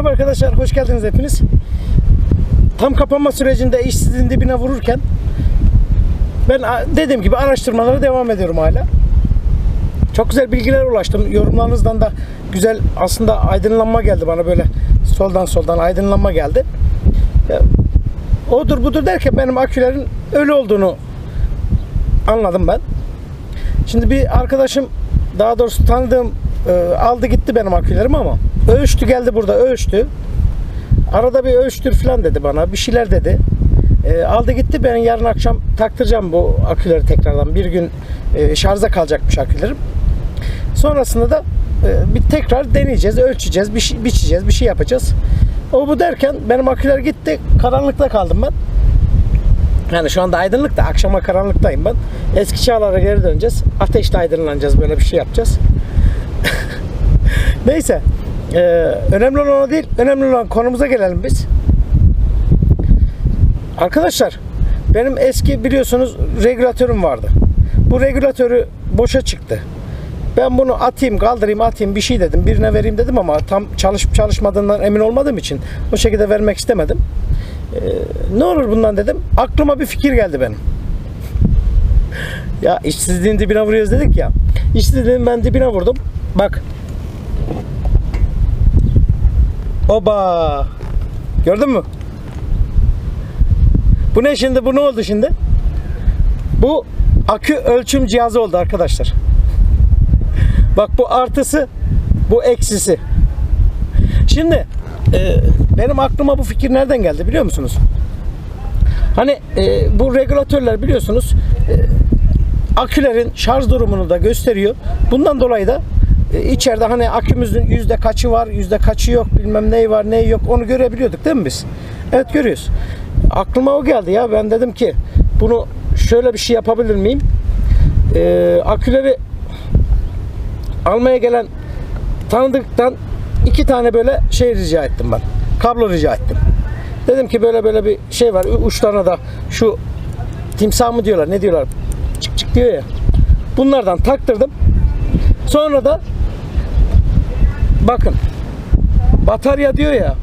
Merhaba arkadaşlar, hoş geldiniz hepiniz. Tam kapanma sürecinde işsizliğin dibine vururken ben dediğim gibi araştırmalara devam ediyorum hala. Çok güzel bilgiler ulaştım. Yorumlarınızdan da güzel aslında aydınlanma geldi bana böyle soldan soldan aydınlanma geldi. Odur budur derken benim akülerin ölü olduğunu anladım ben. Şimdi bir arkadaşım daha doğrusu tanıdığım e, aldı gitti benim akülerimi ama ölçtü geldi burada ölçtü. Arada bir ölçtür falan dedi bana bir şeyler dedi. E, aldı gitti ben yarın akşam taktıracağım bu aküleri tekrardan. Bir gün e, şarja kalacakmış akülerim. Sonrasında da e, bir tekrar deneyeceğiz, ölçeceğiz, bir şey, biçeceğiz, bir şey yapacağız. O bu derken benim aküler gitti. Karanlıkta kaldım ben. Yani şu anda aydınlık da akşama karanlıktayım ben. Eski çağlara geri döneceğiz. Ateşle aydınlanacağız böyle bir şey yapacağız. Neyse. Ee, önemli olan o değil. Önemli olan konumuza gelelim biz. Arkadaşlar benim eski biliyorsunuz regülatörüm vardı. Bu regülatörü boşa çıktı. Ben bunu atayım, kaldırayım, atayım bir şey dedim. Birine vereyim dedim ama tam çalışıp çalışmadığından emin olmadığım için o şekilde vermek istemedim. Ne olur bundan dedim. Aklıma bir fikir geldi benim. Ya işsizliğin dibine vuruyoruz dedik ya. İşsizliğin ben dibine vurdum. Bak. Oba. Gördün mü? Bu ne şimdi? Bu ne oldu şimdi? Bu akü ölçüm cihazı oldu arkadaşlar. Bak bu artısı, bu eksisi. Şimdi e, benim aklıma bu fikir nereden geldi biliyor musunuz? Hani e, bu regülatörler biliyorsunuz e, akülerin şarj durumunu da gösteriyor. Bundan dolayı da e, içeride hani akümüzün yüzde kaçı var, yüzde kaçı yok, bilmem neyi var, neyi yok onu görebiliyorduk değil mi biz? Evet görüyoruz. Aklıma o geldi ya ben dedim ki bunu şöyle bir şey yapabilir miyim? E, aküleri almaya gelen tanıdıktan iki tane böyle şey rica ettim ben. Kablo rica ettim. Dedim ki böyle böyle bir şey var. Uçlarına da şu timsah mı diyorlar ne diyorlar? Çık çık diyor ya. Bunlardan taktırdım. Sonra da bakın batarya diyor ya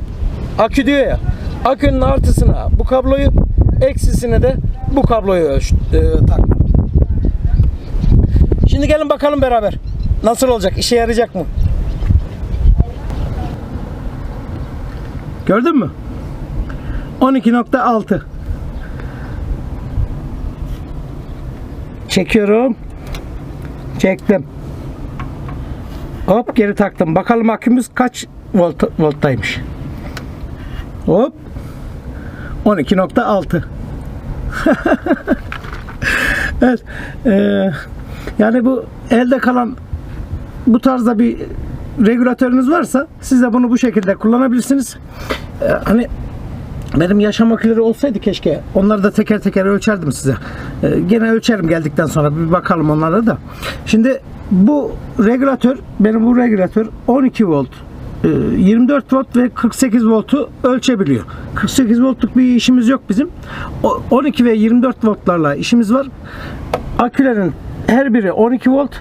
akü diyor ya akünün artısına bu kabloyu eksisine de bu kabloyu e, taktım. Şimdi gelin bakalım beraber. Nasıl olacak? İşe yarayacak mı? Gördün mü? 12.6 Çekiyorum. Çektim. Hop geri taktım. Bakalım akümüz kaç volt, volttaymış. Hop. 12.6 Evet. eee, yani bu elde kalan bu tarzda bir regülatörünüz varsa siz de bunu bu şekilde kullanabilirsiniz. Ee, hani benim yaşam aküleri olsaydı keşke onları da teker teker ölçerdim size. Ee, gene ölçerim geldikten sonra bir bakalım onlara da. Şimdi bu regülatör benim bu regülatör 12 volt e, 24 volt ve 48 voltu ölçebiliyor. 48 voltluk bir işimiz yok bizim. O- 12 ve 24 voltlarla işimiz var. Akülerin her biri 12 volt.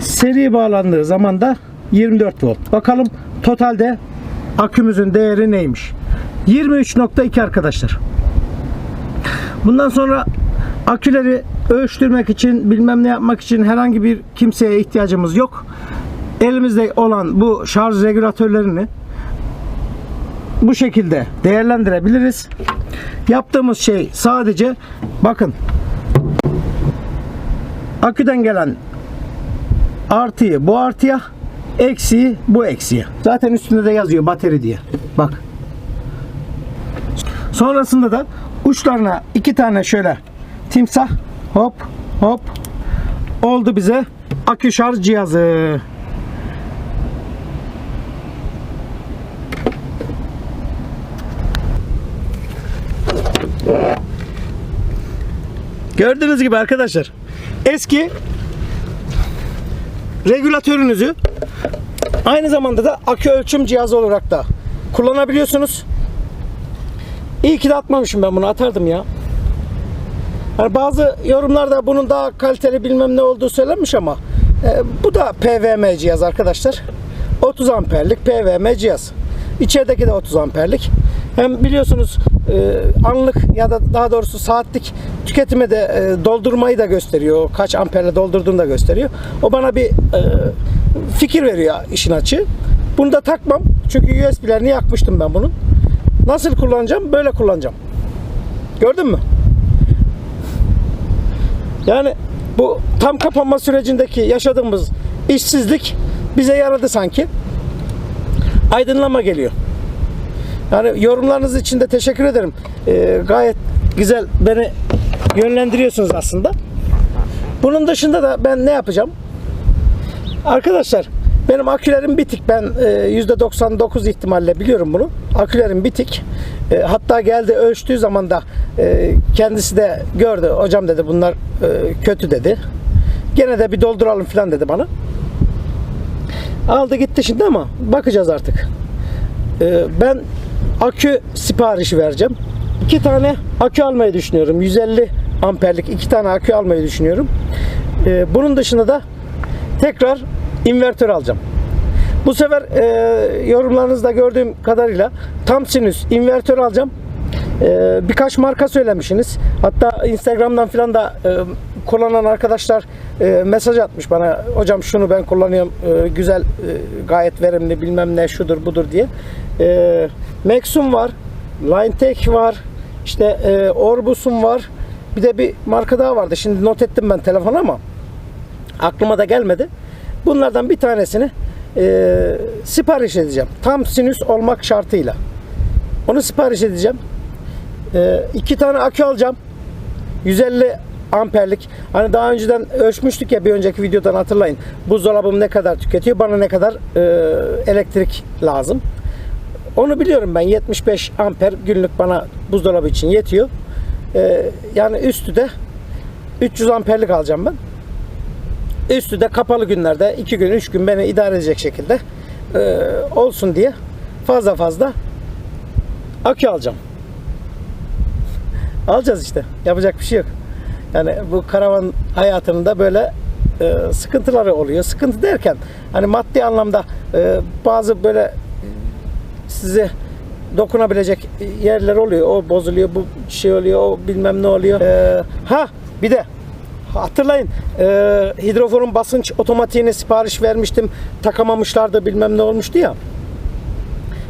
Seri bağlandığı zaman da 24 volt. Bakalım totalde akümüzün değeri neymiş? 23.2 arkadaşlar. Bundan sonra aküleri ölçtürmek için bilmem ne yapmak için herhangi bir kimseye ihtiyacımız yok. Elimizde olan bu şarj regülatörlerini bu şekilde değerlendirebiliriz. Yaptığımız şey sadece bakın aküden gelen artıyı bu artıya eksiği bu eksiye. Zaten üstünde de yazıyor bateri diye. Bak. Sonrasında da uçlarına iki tane şöyle timsah hop hop oldu bize akü şarj cihazı. Gördüğünüz gibi arkadaşlar eski regülatörünüzü aynı zamanda da akü ölçüm cihazı olarak da kullanabiliyorsunuz. İyi ki de atmamışım ben bunu atardım ya. Hani bazı yorumlarda bunun daha kaliteli bilmem ne olduğu söylenmiş ama e, bu da PWM cihaz arkadaşlar. 30 amperlik PWM cihaz. İçerideki de 30 amperlik. Hem biliyorsunuz e, anlık ya da daha doğrusu saatlik tüketime de e, doldurmayı da gösteriyor. Kaç amperle doldurduğunu da gösteriyor. O bana bir e, fikir veriyor işin açığı. Bunu da takmam. Çünkü USB'lerini yakmıştım ben bunun. Nasıl kullanacağım? Böyle kullanacağım. Gördün mü? Yani bu tam kapanma sürecindeki yaşadığımız işsizlik bize yaradı sanki. Aydınlama geliyor. Yani yorumlarınız için de teşekkür ederim. Ee, gayet güzel beni yönlendiriyorsunuz aslında. Bunun dışında da ben ne yapacağım? Arkadaşlar benim akülerim bitik. Ben e, %99 ihtimalle biliyorum bunu. Akülerim bitik. E, hatta geldi ölçtüğü zaman da e, kendisi de gördü. Hocam dedi bunlar e, kötü dedi. Gene de bir dolduralım falan dedi bana. Aldı gitti şimdi ama bakacağız artık. E, ben akü siparişi vereceğim. İki tane akü almayı düşünüyorum. 150 amperlik iki tane akü almayı düşünüyorum. E, bunun dışında da tekrar invertör alacağım. Bu sefer e, yorumlarınızda gördüğüm kadarıyla tam sinüs invertör alacağım. E, birkaç marka söylemişsiniz. Hatta Instagram'dan falan da e, kullanan arkadaşlar e, mesaj atmış bana. Hocam şunu ben kullanıyorum. e, güzel, e, gayet verimli bilmem ne şudur budur diye. E, Maxum var. Linetech var. İşte e, Orbus'um var. Bir de bir marka daha vardı. Şimdi not ettim ben telefona ama aklıma da gelmedi. Bunlardan bir tanesini e, sipariş edeceğim. Tam sinüs olmak şartıyla. Onu sipariş edeceğim. E, iki tane akü alacağım. 150 amperlik. Hani daha önceden ölçmüştük ya bir önceki videodan hatırlayın. Buzdolabım ne kadar tüketiyor, bana ne kadar e, elektrik lazım. Onu biliyorum ben 75 amper günlük bana buzdolabı için yetiyor. E, yani üstü de 300 amperlik alacağım ben. Üstü de kapalı günlerde 2 gün 3 gün beni idare edecek şekilde e, olsun diye fazla fazla akü alacağım. Alacağız işte. Yapacak bir şey yok. Yani bu karavan hayatının da böyle e, sıkıntıları oluyor. Sıkıntı derken hani maddi anlamda e, bazı böyle size dokunabilecek yerler oluyor. O bozuluyor, bu şey oluyor, o bilmem ne oluyor. E, ha bir de hatırlayın e, hidroforun basınç otomatiğine sipariş vermiştim. Takamamışlardı bilmem ne olmuştu ya.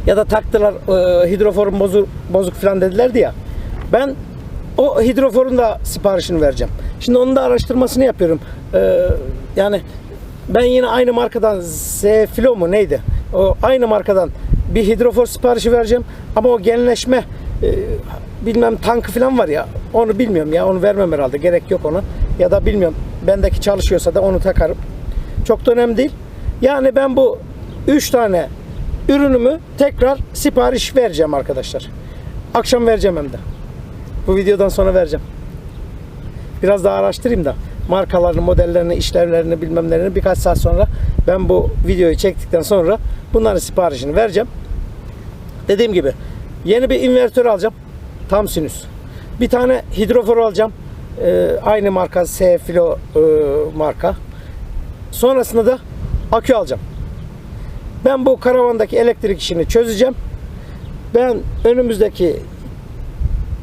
Ya da taktılar e, hidroforun bozuk, bozuk falan dedilerdi ya. Ben o hidroforun da siparişini vereceğim. Şimdi onun da araştırmasını yapıyorum. E, yani ben yine aynı markadan Zfilo mu neydi? O aynı markadan bir hidrofor siparişi vereceğim. Ama o genleşme e, bilmem tankı falan var ya onu bilmiyorum ya onu vermem herhalde gerek yok ona ya da bilmiyorum bendeki çalışıyorsa da onu takarım çok da önemli değil yani ben bu 3 tane ürünümü tekrar sipariş vereceğim arkadaşlar akşam vereceğim hem de bu videodan sonra vereceğim biraz daha araştırayım da markalarını, modellerini, işlevlerini, bilmemlerini birkaç saat sonra ben bu videoyu çektikten sonra bunların siparişini vereceğim. Dediğim gibi yeni bir invertör alacağım. Tam sinüs. Bir tane hidrofor alacağım. Ee, aynı marka S Filo e, marka. Sonrasında da akü alacağım. Ben bu karavandaki elektrik işini çözeceğim. Ben önümüzdeki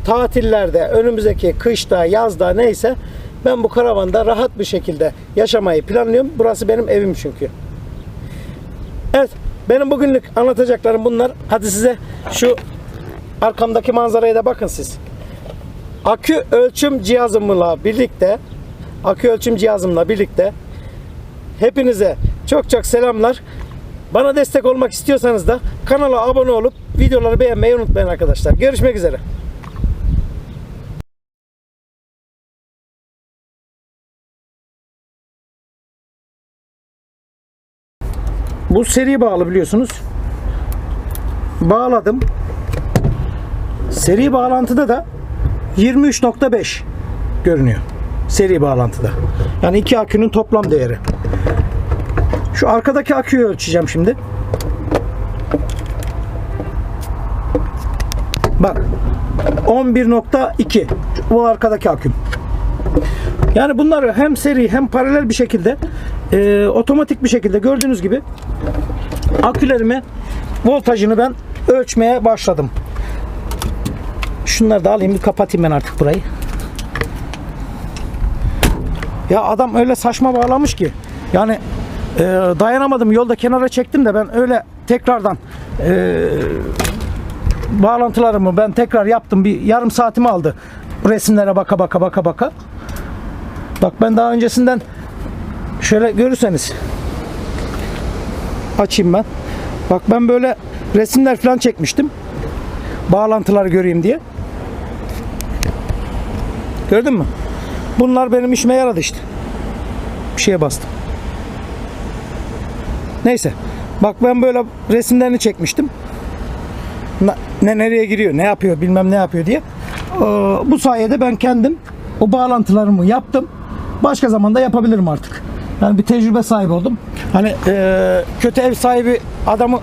tatillerde, önümüzdeki kışta, yazda neyse ben bu karavanda rahat bir şekilde yaşamayı planlıyorum. Burası benim evim çünkü. Evet, benim bugünlük anlatacaklarım bunlar. Hadi size şu arkamdaki manzaraya da bakın siz. Akü ölçüm cihazımla birlikte akü ölçüm cihazımla birlikte hepinize çok çok selamlar. Bana destek olmak istiyorsanız da kanala abone olup videoları beğenmeyi unutmayın arkadaşlar. Görüşmek üzere. Bu seri bağlı biliyorsunuz. Bağladım. Seri bağlantıda da 23.5 görünüyor. Seri bağlantıda. Yani iki akünün toplam değeri. Şu arkadaki aküyü ölçeceğim şimdi. Bak 11.2 bu arkadaki aküm. Yani bunları hem seri hem paralel bir şekilde e, otomatik bir şekilde gördüğünüz gibi akülerime voltajını ben ölçmeye başladım. Şunları da alayım bir kapatayım ben artık burayı. Ya adam öyle saçma bağlamış ki. Yani e, dayanamadım yolda kenara çektim de ben öyle tekrardan e, bağlantılarımı ben tekrar yaptım. Bir yarım saatimi aldı. Resimlere baka baka baka baka. Bak ben daha öncesinden şöyle görürseniz açayım ben. Bak ben böyle resimler falan çekmiştim. Bağlantıları göreyim diye. Gördün mü? Bunlar benim işime yaradı işte. Bir şeye bastım. Neyse. Bak ben böyle resimlerini çekmiştim. Ne nereye giriyor, ne yapıyor, bilmem ne yapıyor diye. Ee, bu sayede ben kendim o bağlantılarımı yaptım. Başka zamanda yapabilirim artık. Yani bir tecrübe sahibi oldum. Hani ee, kötü ev sahibi adamı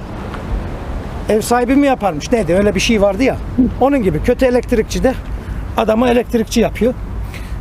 ev sahibi mi yaparmış neydi öyle bir şey vardı ya. Onun gibi kötü elektrikçi de adamı elektrikçi yapıyor.